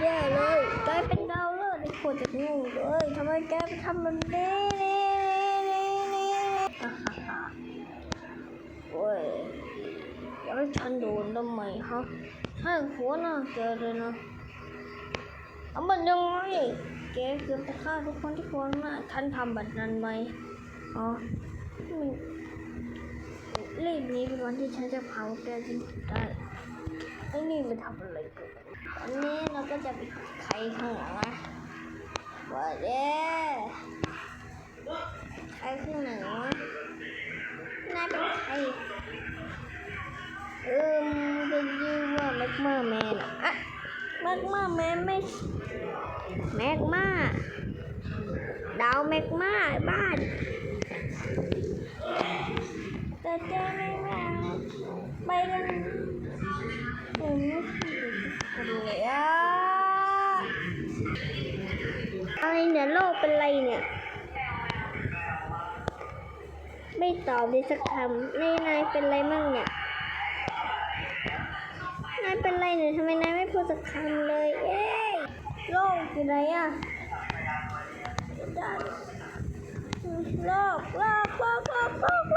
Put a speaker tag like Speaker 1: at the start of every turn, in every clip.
Speaker 1: แย่เลยกลายเป็นดาวฤกษ์ในโคตรจะงูเลยทำไมแกไปทำแบบนี้นี่นี่นี่อ่าฮ่าฮ่าโอ้ยอยากให้ฉันโดนทำไมฮะให้หัวหน้าแกเลยนะเอามันยังไงแกเกือบจะฆ่าทุกคนที่ควรหน้าท่านทำแบบนั้นไหมอ๋อนรีบนี้เป็นวันที่ฉันจะเผาแกจริงได้ไอ้นี่มันทำอะไรกันตอนนี้ ก็จะไปใครข้างหลังนะว่าเด้ใครข้างหลังวะนายเป็นใครเออมันจะชื่อว่าแม็กมาแมนอะอะแม็กมาแมนไม่แม็กมาดาวแม็กมาบ้านแต่เจ้าไม่มาไปกันผมไม่คนเลย เนี่ยโลกเป็นไรเนี่ย ไม่ตอบดิสักคำนายนายเป็นไรมั่งเนี่ยนายเป็นไรเนี่ยทำไมนายไม่พูดสักคำเลยเอ้ยโลกอยู่ไหนอะโลกโลกโลกโลกโล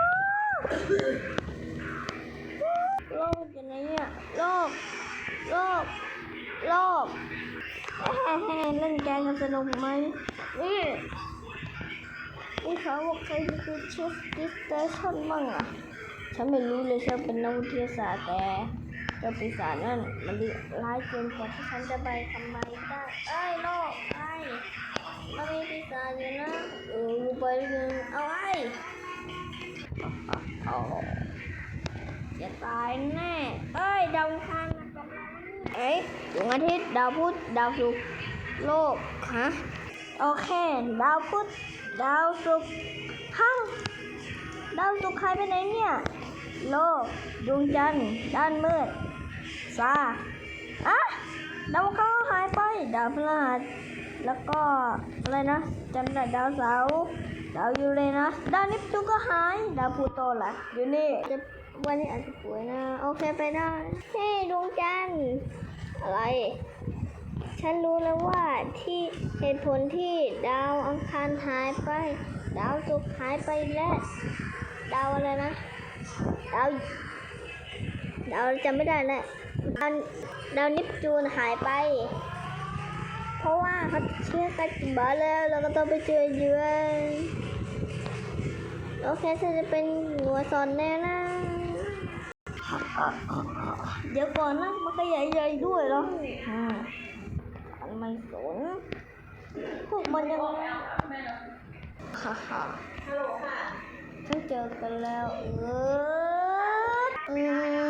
Speaker 1: ก เล่นแกงกันสนุกไหมนี่นี่เขาบอกใครจะคือเชฟดิสเตชันบ้างอะ ฉันไม่รู้เลยฉันเป็นนักวิทยาศาสตร์แต่เจ้าปีศาจนั่นมันร้ายเกินกว่าที่ฉันจะไปทำไมได้เอ้ยโลกไอ้มันมีปีศาจอยู่นะเออไปเลยเอาไอ้เอาจะตายแน่ เอ้ยดาวคัน เอ้ยดวงอาทิตย์ดาวพุธดาวศุกร์โลกฮะโอเค ดาวพุธดาวศุกร์ฮังดาวศุกร์ใครไปไหนเนี่ย โลกดวงจันทร์ด้านมืดซาอะดาวเคาราะ ไปดาวพฤหัสแล้วก็อะไรนะจันทร์ดาวเสาร์ดาวยูเรนัสดาวเนปจูนก็หายดาวพลูโตล่ะอยู่นี่จะวันนี้อาจจะป่วยนะโอเคไปได้เฮ้ดวงจันทร์อะไรฉันรู้แล้วว่าที่เหตุผลที่ดาวอังคารหายไป ดาวศุกร์หายไปและดาวอะไรนะดาวดาวจำไม่ได้แล้วดาวดาวนิปจูนหายไป เพราะว่าเขาเชื่อกันบ้าแล้วเราก็ต้องไปเจอเยือนโอเคฉันจะเป็นหัวสอนแน่นะ เดี๋ยวก่อนนะ มันก็ใหญ่ๆด้วยเหรออืมมันไม่สนพวกมันยังฮ่าฮ่าฉันเจอกันแล้วเอออืม